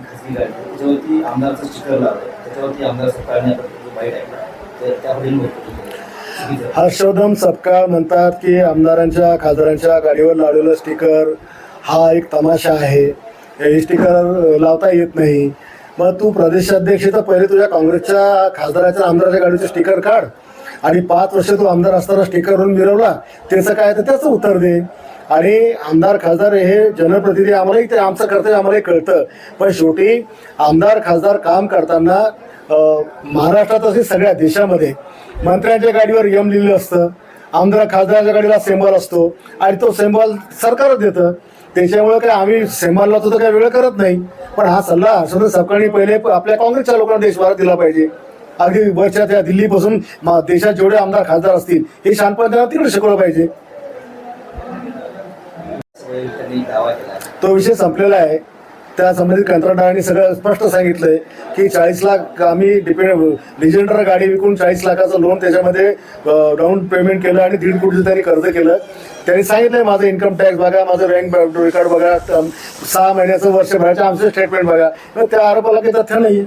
खासगी गाडी. त्याच्यावरती आमदारचं स्टिकर लावलं त्याच्यावरती आमदार वाईट तर हर्षवर्धन सपकाळ म्हणतात की आमदारांच्या खासदारांच्या गाडीवर लावलेलं स्टिकर हा एक तमाशा आहे. हे स्टिकर लावता येत नाही. मग तू प्रदेशाध्यक्ष तर पहिले तुझ्या काँग्रेसच्या खासदाराच्या आमदाराच्या गाडीचं स्टिकर काढ. आणि पाच वर्ष तो आमदार असताना स्टिकरवरून मिरवला. त्याचं काय तर त्याचं उत्तर दे. आणि आमदार खासदार हे जनप्रतिनिधी आम्हालाही ते आमचं कर्तव्य आम्हालाही कळतं. पण शेवटी आमदार खासदार काम करताना महाराष्ट्रात असे सगळ्या देशामध्ये मंत्र्यांच्या गाडीवर यम लिहिलं असतं. आमदार खासदाराच्या गाडीला सेंबॉल असतो. आणि तो सेंबॉल सरकारच देतं. त्याच्यामुळे काय आम्ही सेंबॉलला तर काही वेळ करत नाही. पण हा सल्ला सकाळी पहिले आपल्या काँग्रेसच्या लोकांना देशभरात दिला पाहिजे. अगदी वरच्या त्या दिल्लीपासून देशात जेवढे आमदार खासदार असतील हे शानपण त्यांना तिकडे शिकवलं पाहिजे. तो विषय संपलेला आहे. त्या संबंधित कंत्राटदारांनी सगळं स्पष्ट सांगितलंय की चाळीस लाख आम्ही डिपेंड लिजेंडर गाडी विकून चाळीस लाखाचं लोन त्याच्यामध्ये डाऊन पेमेंट केलं आणि दीड कोटीचं त्यांनी कर्ज केलं. त्यांनी सांगितलंय माझं इन्कम टॅक्स बघा माझं बँक रेकॉर्ड बघा सहा महिन्याचं वर्षभराच्या आमचं स्टेटमेंट बघा. मग त्या आरोपाला काही तथ्य नाही